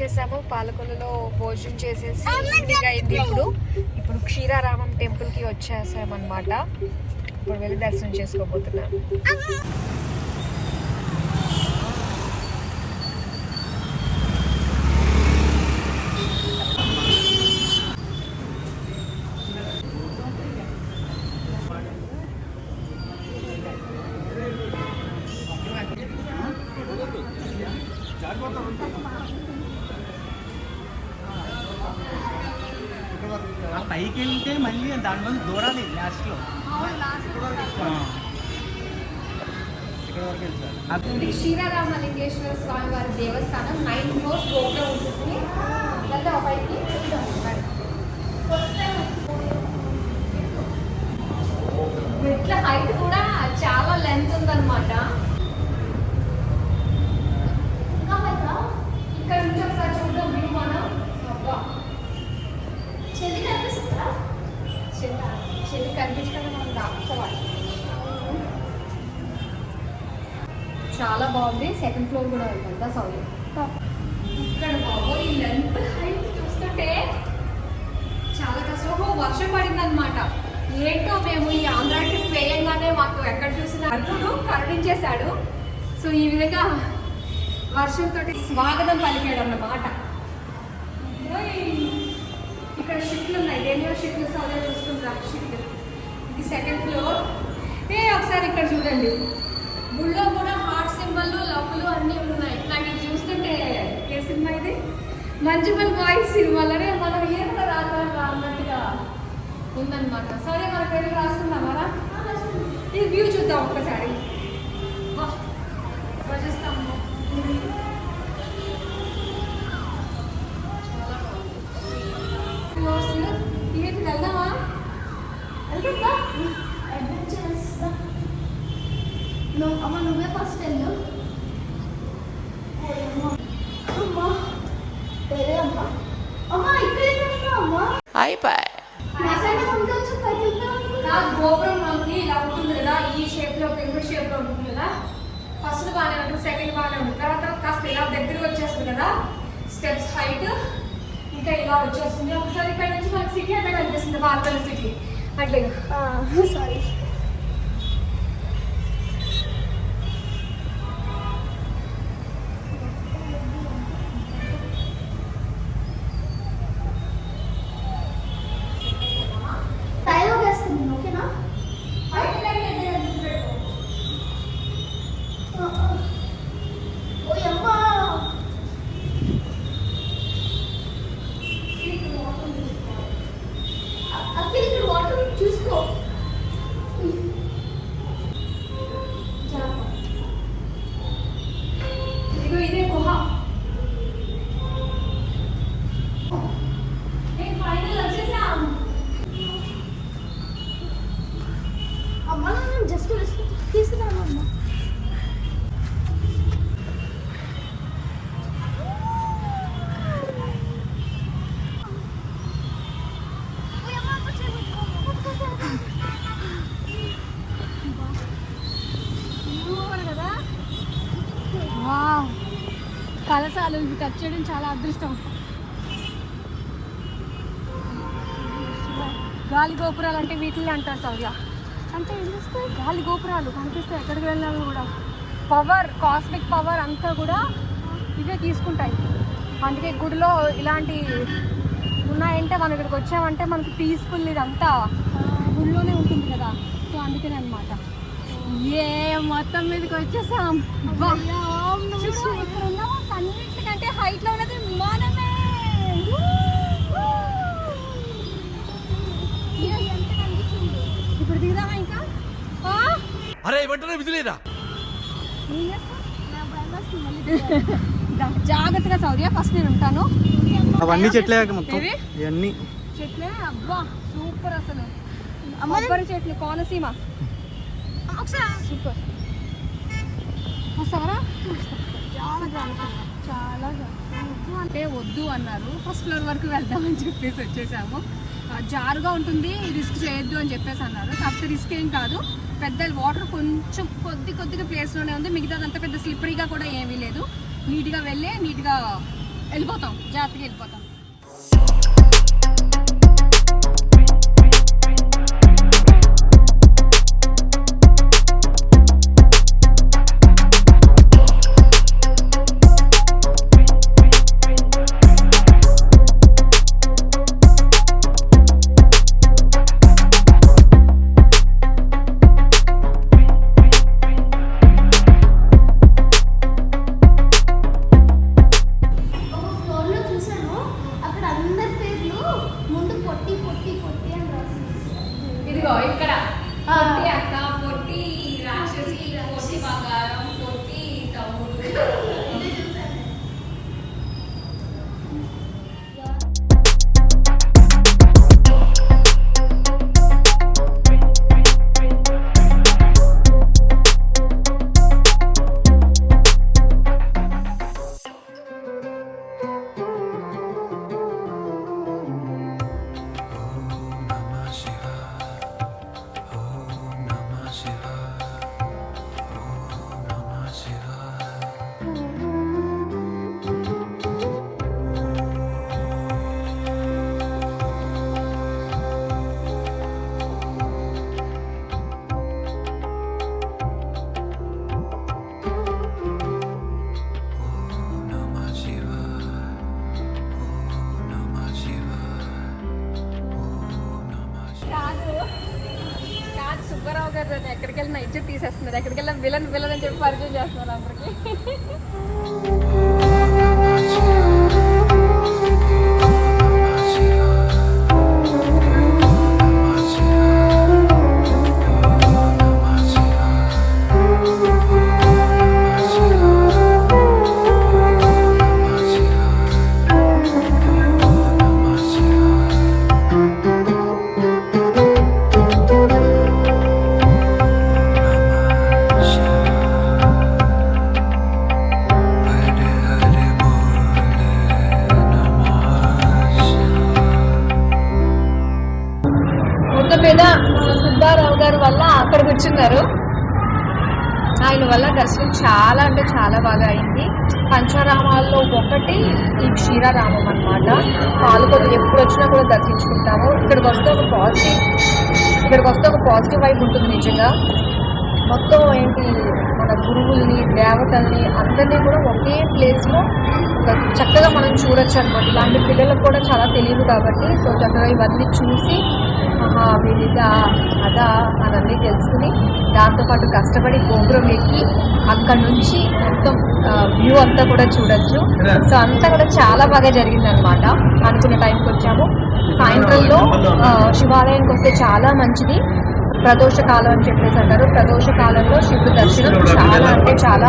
వచ్చేసాము. పాలకొల్లులో భోజనం చేసేసి ఇంటికి అయింది ఇప్పుడు. ఇప్పుడు క్షీరారామం టెంపుల్కి వచ్చేసాం అనమాట ఇప్పుడు వెళ్ళి దర్శనం చేసుకోబోతున్నాం. వరకు వెళ్తారు శ్రీరామలింగేశ్వర స్వామి వారి దేవస్థానం నైన్ ఫ్లోర్స్ గోపురం ఉంటుంది. వెళ్దాం పైకి మెట్ల హైట్ కూడా చాలా లెంత్ ఉందన్నమాట. బాగుంది. సెకండ్ ఫ్లోర్ కూడా వెళ్తా సారీ ఇక్కడ బాబోయ్ లెంత్ హైట్ చూస్తుంటే చాలా కష్టం. ఓహో వర్షం పడింది అనమాట ఏంటో మేము ఈ ఆంధ్ర ట్రిప్ వేయంగానే మాకు ఎక్కడ చూసిన అర్జునుడు కరుణించేశాడు. సో ఈ విధంగా వర్షంతో స్వాగతం పలికాడు అన్నమాట ఇక్కడ షిట్లు ఉన్నాయి. ఎన్నో షిట్లు సౌదా చూసుకుంటాం షిట్లు. ఇది సెకండ్ ఫ్లోర్ ఏ ఒకసారి ఇక్కడ చూడండి. గుళ్ళో కూడా సినిమాలు సింబల్ లవ్లు అన్నీ ఉన్నాయి. నాకు ఇది చూస్తుంటే ఏ సినిమా ఇది? మంజుమల్ బాయ్స్ సినిమాలోనే మనం ఏ కూడా రాదా అన్నట్టుగా ఉందన్నమాట. సరే మన పేరు రాసుకుందామరా ఇది వ్యూ చూద్దాం ఒక్కసారి. వా, భజిస్తాము వెళ్దామా? వెళ్తుందా నువ్వు అమ్మ నువ్వే ఫస్ట్ వెళ్ళు. అమ్మా వేరే అమ్మా. అమ్మా ఇక్కడే ఉన్నావు అమ్మా? గోపురం మనకి ఇలా ఉంటుంది కదా ఈ షేప్లో పెంగుడు షేప్లో ఉంటుంది కదా. ఫస్ట్ బాగానే ఉంటుంది సెకండ్ బాగానే ఉంటుంది. తర్వాత కాస్త ఇలా దగ్గరకు వచ్చేస్తుంది కదా. స్టెప్స్ హైట్ ఇంకా ఇలా వచ్చేస్తుంది. ఒకసారి ఇక్కడ నుంచి మనకి సిటీ అంటే కనిపిస్తుంది పార్కల్ సిటీ అట్లే. సారీ కలసాలు ఇవి టచ్ చేయడం చాలా అదృష్టం. గాలి గోపురాలు అంటే వీటిని అంటారు సౌర్య. అంటే ఏం చేస్తాయి? గాలి గోపురాలు కనిపిస్తాయి ఎక్కడికి వెళ్ళినా కూడా. పవర్ కాస్మిక్ పవర్ అంతా కూడా ఇవే తీసుకుంటాయి. అందుకే గుడిలో ఇలాంటి ఉన్నాయంటే మనం ఇక్కడికి వచ్చామంటే మనకి పీస్ఫుల్ ఇదంతా గుడిలోనే ఉంటుంది కదా. సో అందుకనే అనమాట ఏ మొత్తం మీదకి వచ్చేసాం? ఇక్కడ ఉన్న అన్నిటికంటే హైట్లో ఉన్నది మనమే. ఇప్పుడు దిగుదామా ఇంకా? అరే వెంటనే విదిలేరా ఏం చేస్తావ్? దా- జాగ్రత్తగా సౌర్య ఫస్ట్ నేను ఉంటాను. అవన్నీ చెట్లే మొత్తం? ఇవన్నీ. చెట్లే? అబ్బా సూపర్ అసలు. కొబ్బరి చెట్లు కోనసీమ. సూపర్. వస్తావరా చాలా జాగ్రత్త చాలా జాగ్రత్త. అంటే వద్దు అన్నారు. ఫస్ట్ ఫ్లోర్ వరకు వెళ్దామని చెప్పేసి వచ్చేసాము. జారుగా ఉంటుంది రిస్క్ చేయొద్దు అని చెప్పేసి అన్నారు. కాకపోతే రిస్క్ ఏం కాదు. పెద్ద వాటర్ కొంచెం కొద్ది కొద్దిగా ప్లేస్లోనే ఉంది. మిగతాదంతా పెద్ద స్లిప్పరీగా కూడా ఏమీ లేదు. నీట్గా వెళ్ళే నీట్గా వెళ్ళిపోతాం. జాగ్రత్తగా వెళ్ళిపోతాం. ఇదిగో ఇక్కడ ఇజ్జత్ తీసేస్తున్నారు ఎక్కడికి వెళ్ళినా విలన్ విలన్ అని చెప్పి పరిచయం చేస్తున్నారు అందరికి. చాలా అంటే చాలా బాగా అయింది. పంచారామాల్లో ఒకటి ఈ క్షీరారామం అనమాట పాలకొల్లు ఎప్పుడు వచ్చినా కూడా దర్శించుకుంటాము. ఇక్కడికి వస్తే ఒక పాజిటివ్ ఇక్కడికి వస్తే ఒక పాజిటివ్ వైపు ఉంటుంది నిజంగా. మొత్తం ఏంటి మన గురువుల్ని దేవతల్ని అందరినీ కూడా ఒకే ప్లేస్లో చక్కగా మనం చూడొచ్చు అనమాట ఇలాంటి పిల్లలకు కూడా చాలా తెలియదు కాబట్టి సో చక్కగా ఇవన్నీ చూసి ఆహా వీళ్ళిదా అదా అవన్నీ తెలుసుకుని దాంతోపాటు కష్టపడి గోపురం ఎక్కి అక్కడ నుంచి మొత్తం వ్యూ అంతా కూడా చూడొచ్చు. సో అంతా కూడా చాలా బాగా జరిగిందనమాట అనుకున్న టైంకి వచ్చాము సాయంత్రంలో శివాలయంకి శివాలయానికి వస్తే చాలా మంచిది. ప్రదోష కాలం అని చెప్పేసి అంటారు. ప్రదోష కాలంలో శివుడు దర్శనం చాలా అంటే చాలా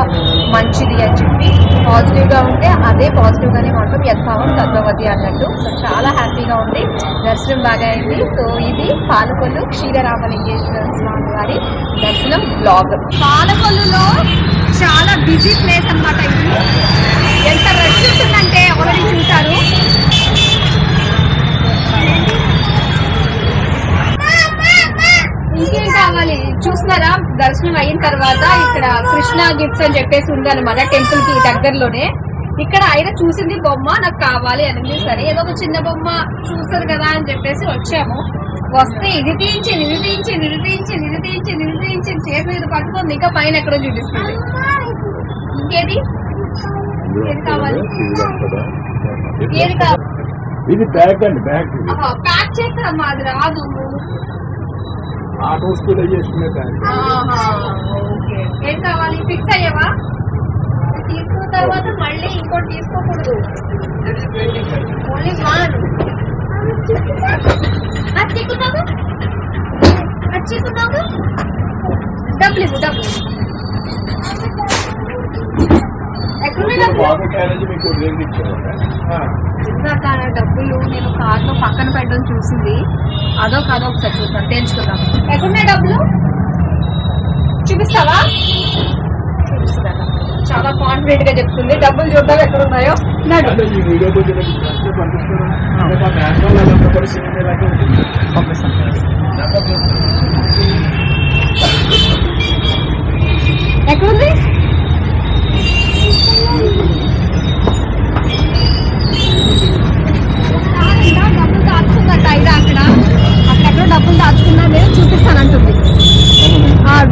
మంచిది అని చెప్పి పాజిటివ్గా ఉంటే అదే పాజిటివ్గానే మాత్రం యద్భావం తద్భవతి అన్నట్టు. సో చాలా హ్యాపీగా ఉంది. దర్శనం బాగా అయింది. సో ఇది పాలకొల్లు క్షీరరామలింగేశ్వర స్వామి వారి దర్శనం బ్లాగ్. పాలకొల్లులో చాలా బిజీ ప్లేస్ అన్నమాట ఇది. ఎంత రష్ ఉంటుందంటే ఆల్రెడీ చూశారు ఇంకేం కావాలి చూస్తున్నారా? దర్శనం అయిన తర్వాత ఇక్కడ కృష్ణ గిఫ్ట్స్ అని చెప్పేసి ఉందన్నమాట టెంపుల్కి దగ్గరలోనే. ఇక్కడ ఆయన చూసింది బొమ్మ నాకు కావాలి అనేది. సరే ఏదో ఒక చిన్న బొమ్మ చూస్తారు కదా అని చెప్పేసి వచ్చాము. వస్తే ఇది తీయించి ఇది తీయించి ఇది తీయించి ఇది తీయించి ఇది తీయించి చేతి మీద పట్టుకుంది ఇంకా పైన ఎక్కడో చూపిస్తుంది. ఇంకేది? ఏది కావాలి? ఏది కావాలి? ఇది బ్యాగ్ అండి ఇది. ప్యాక్ చేస్తారమ్మా అది రాదు. ఆటో స్కూల్ చేసుకునే ఓకే. ఏం కావాలి? ఫిక్స్ అయ్యావా? తీసుకున్న తర్వాత మళ్ళీ ఇంకోటి తీసుకోకూడదు. ఓన్లీ వన్ అది చిక్కుతావు డబ్బులు ఇవ్వు డబ్బులు ఇందాక డబ్బులు? నేను కార్లో పక్కన పెట్టడం చూసింది. అదో కాదో ఒకసారి చూద్దాం. తెలుసుకుందాం ఎక్కడున్నాయి డబ్బులు? చూపిస్తావా? చూపిస్తాను. చాలా కాన్ఫిడెంట్గా చెప్తుంది. డబ్బులు చూద్దాం ఎక్కడ ఉన్నాయో నడు అంటే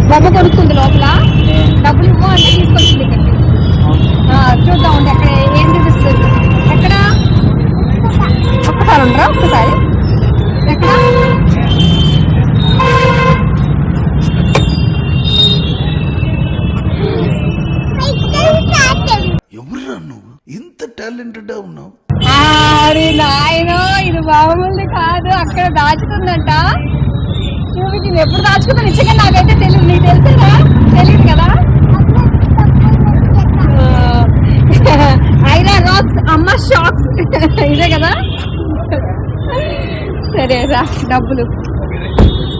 బొమ్మ కొడుకుంది లోపల. డబ్బులు ఇవ్వ అంటే తీసుకొచ్చింది ఇక్కడికి చూద్దాం అండి అక్కడ ఏం చూపిస్తుంది? ఎక్కడ? ఒక్కసారి ఉండరా ఒక్కసారి. ఎక్కడ? టాలెంటెడ్ ఉన్నావు. నాయనో ఇది మామూలు కాదు అక్కడ దాచుకుందంట చూపించింది ఎప్పుడు దాచుకుందా నిజంగా నాకైతే తెలియదు నీకు తెలుసా తెలియదు కదా? ఐరా రాక్స్ అమ్మ షాక్స్ ఇదే కదా? సరే రా డబ్బులు.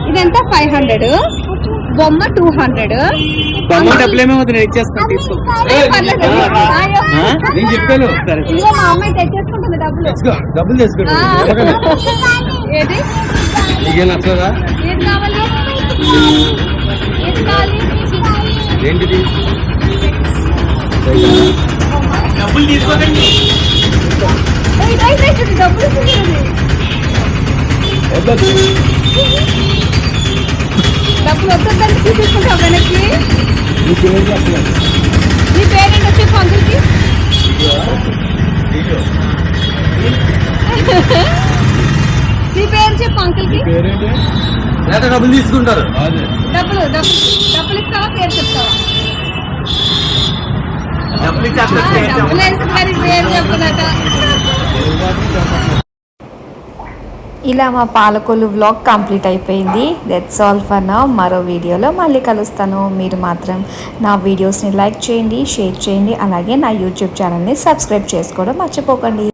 ఇదంతా? ఫైవ్ హండ్రెడ్ బొమ్మ టూ హండ్రెడ్ బొమ్మ డబ్బులు ఏమో నేను ఇచ్చేస్తాను తీసుకో. నేను చెప్పాను. సరే ఇదిగో మా అమ్మాయి తెచ్చేసుకుంటుంది డబ్బులు. తీసుకో డబ్బులు తీసుకో ఆ. ఏది? నీకేం నచ్చదా? ఏది కావాలి? ఏది కావాలి? ఏంటిది? డబ్బులు తీసుకోకండి. ఏయ్, రైట్, రైట్, ఇది డబ్బులు ఇస్తుంది. డబ్బులు వద్దంటే తీసేసుకుంటావు వెనక్కి నీ పేరెంట్ వచ్చి పంతులకి నీ పేరు చెప్పు అంకుల్కి లేదా డబ్బులు తీసుకుంటారు డబ్బులు డబ్బులు డబ్బులు ఇస్తావా? పేరు చెప్తావా డబ్బులు ఇచ్చేస్తారు డబ్బులు వేసి మరి పేరు చెప్తున్నట్ట ఇలా మా పాలకొల్లు వ్లాగ్ కంప్లీట్ అయిపోయింది. దట్స్ ఆల్ ఫర్ నా మరో వీడియోలో మళ్ళీ కలుస్తాను. మీరు మాత్రం నా వీడియోస్ని లైక్ చేయండి షేర్ చేయండి అలాగే నా యూట్యూబ్ ఛానల్ని సబ్స్క్రైబ్ చేసుకోవడం మర్చిపోకండి.